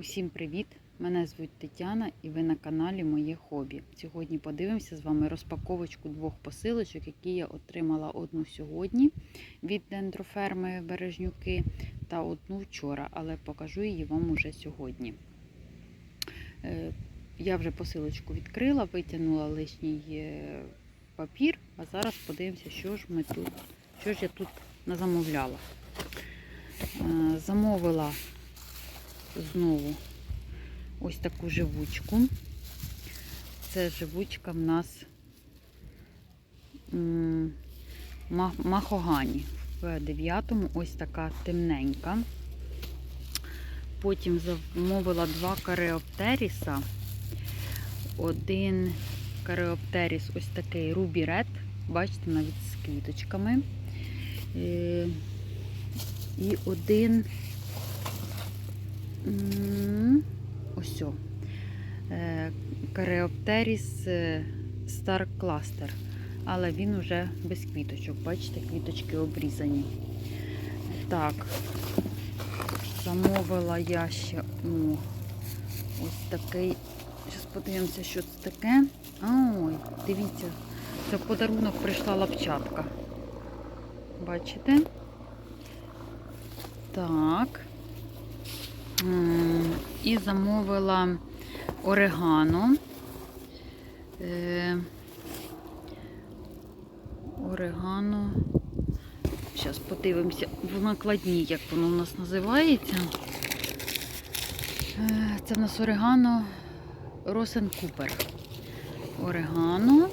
Усім привіт! Мене звуть Тетяна і ви на каналі Моє Хобі. Сьогодні подивимося з вами розпаковочку двох посилочок, які я отримала одну сьогодні від дендроферми Бережнюки та одну вчора, але покажу її вам уже сьогодні. Е, Я вже посилочку відкрила, витягнула лишній е, папір, а зараз подивимося, що ж ми тут, що ж я тут назамовляла. Е, Замовила знову ось таку живучку. Це живучка в нас махогані. В дев'ятому ось така темненька. Потім замовила два кареоптеріса. Один кареоптеріс ось такий Ruby Red. Бачите, навіть з квіточками. Е, І один Ось. Е, Кареоптеріс е, Star Cluster. Але він уже без квіточок. Бачите, квіточки обрізані. Так, замовила я ще о, ось такий. Зараз подивимося, що це таке. Ой, дивіться, це в подарунок прийшла лапчатка. Бачите? Так. І замовила орегано. Е, Орегано. Зараз подивимося в накладній, як воно у нас називається. Е, Це в нас орегано Росен Купер. Орегано.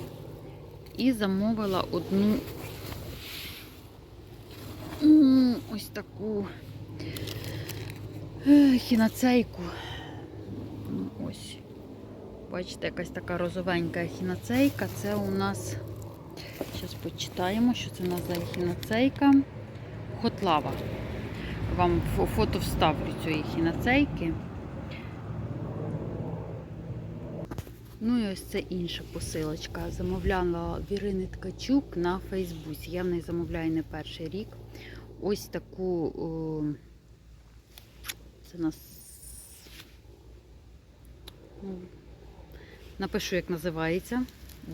І замовила одну ось таку хіноцейку. Ну. Бачите, якась така розовенька хіноцейка. Це у нас, зараз почитаємо, що це у нас за хіноцейка. Хотлава. Вам фото вставлю цієї хіноцейки. Ну і ось це інша посилочка. Замовляла Вірини Ткачук на Фейсбуці. Я в неї замовляю не перший рік. Ось таку. О, це у нас. ну, Напишу, як називається,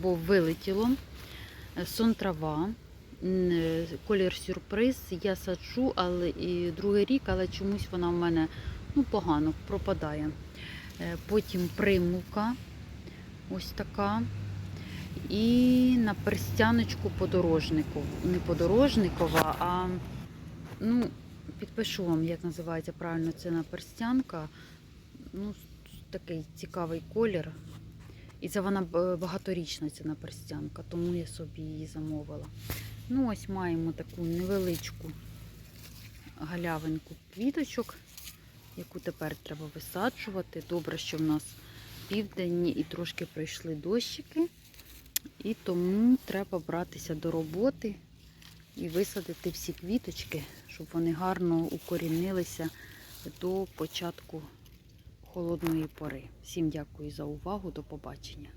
бо вилетіло. Сон трава. Колір сюрприз. Я саджу, але і другий рік, але чомусь вона в мене ну, погано пропадає. Е, Потім примука. Ось така. І на перстяночку подорожнику. Не подорожникова, а ну, підпишу вам, як називається правильно ця наперстянка. Ну, такий цікавий колір. І це вона багаторічна ця наперстянка, тому я собі її замовила. Ну, ось маємо таку невеличку галявинку квіточок, яку тепер треба висаджувати. Добре, що в нас південні і трошки прийшли дощики. І тому треба братися до роботи і висадити всі квіточки, щоб вони гарно укорінилися до початку холодної пори. Всім дякую за увагу, до побачення.